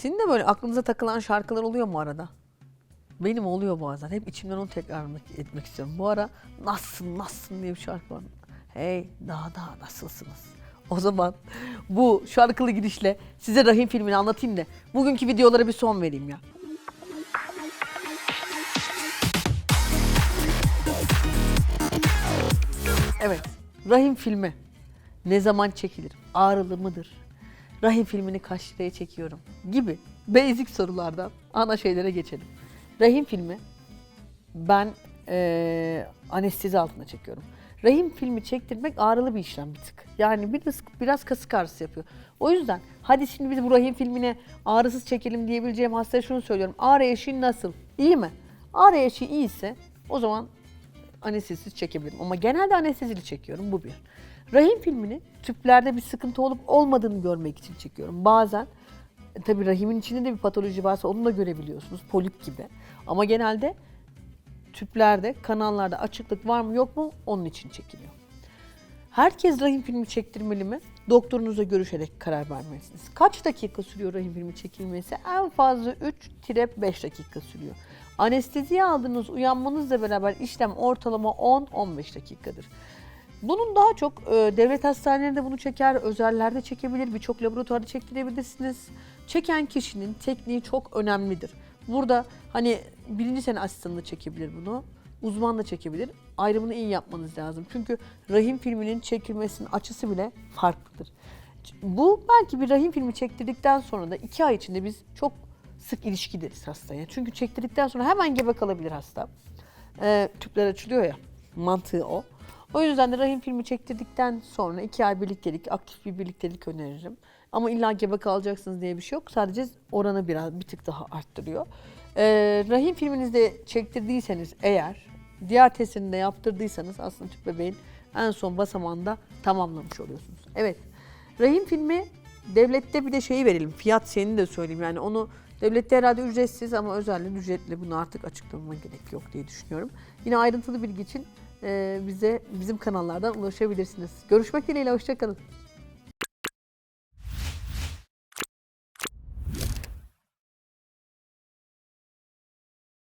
Sizin de böyle aklınıza takılan şarkılar oluyor mu arada? Benim oluyor bazen. Hep içimden onu tekrar etmek istiyorum. Bu ara Nasılsın, Nasılsın diye bir şarkı var. Hey, daha daha nasılsınız? O zaman bu şarkılı girişle size Rahim filmini anlatayım da bugünkü videolara bir son vereyim ya. Evet, Rahim filmi ne zaman çekilir? Ağrılı mıdır? Rahim filmini kaç liraya çekiyorum? Gibi basic sorulardan ana şeylere geçelim. Rahim filmi ben eee anestezi altında çekiyorum. Rahim filmi çektirmek ağrılı bir işlem bir tık. Yani biraz, biraz kasık ağrısı yapıyor. O yüzden hadi şimdi biz bu rahim filmine ağrısız çekelim diyebileceğim hastaya şunu söylüyorum. Ağrı eşiğin nasıl? İyi mi? Ağrı eşiği iyiyse o zaman anestezisiz çekebilirim. Ama genelde anestezili çekiyorum. Bu bir. Rahim filmini tüplerde bir sıkıntı olup olmadığını görmek için çekiyorum. Bazen e, tabii rahimin içinde de bir patoloji varsa onu da görebiliyorsunuz. Polip gibi. Ama genelde tüplerde, kanallarda açıklık var mı yok mu onun için çekiliyor. Herkes rahim filmi çektirmeli mi? Doktorunuzla görüşerek karar vermelisiniz. Kaç dakika sürüyor rahim filmi çekilmesi? En fazla 3-5 dakika sürüyor. Anesteziye aldığınız uyanmanızla beraber işlem ortalama 10-15 dakikadır. Bunun daha çok e, devlet hastanelerinde bunu çeker, özellerde çekebilir, birçok laboratuvarda çektirebilirsiniz. Çeken kişinin tekniği çok önemlidir. Burada hani birinci sene asistanı da çekebilir bunu, uzman da çekebilir. Ayrımını iyi yapmanız lazım. Çünkü rahim filminin çekilmesinin açısı bile farklıdır. Bu belki bir rahim filmi çektirdikten sonra da iki ay içinde biz çok sık ilişki deriz hastaya. Çünkü çektirdikten sonra hemen gebe kalabilir hasta. Ee, tüpler açılıyor ya, mantığı o. O yüzden de rahim filmi çektirdikten sonra iki ay birliktelik, aktif bir birliktelik öneririm. Ama illa gebe kalacaksınız diye bir şey yok. Sadece oranı biraz bir tık daha arttırıyor. Ee, rahim filminizde çektirdiyseniz eğer, diğer testini de yaptırdıysanız aslında tüp bebeğin en son basamağında tamamlamış oluyorsunuz. Evet, rahim filmi devlette bir de şeyi verelim. Fiyat şeyini de söyleyeyim. Yani onu devlette herhalde ücretsiz ama özelde ücretli. Bunu artık açıklamama gerek yok diye düşünüyorum. Yine ayrıntılı bilgi için bize bizim kanallardan ulaşabilirsiniz. Görüşmek dileğiyle, hoşçakalın.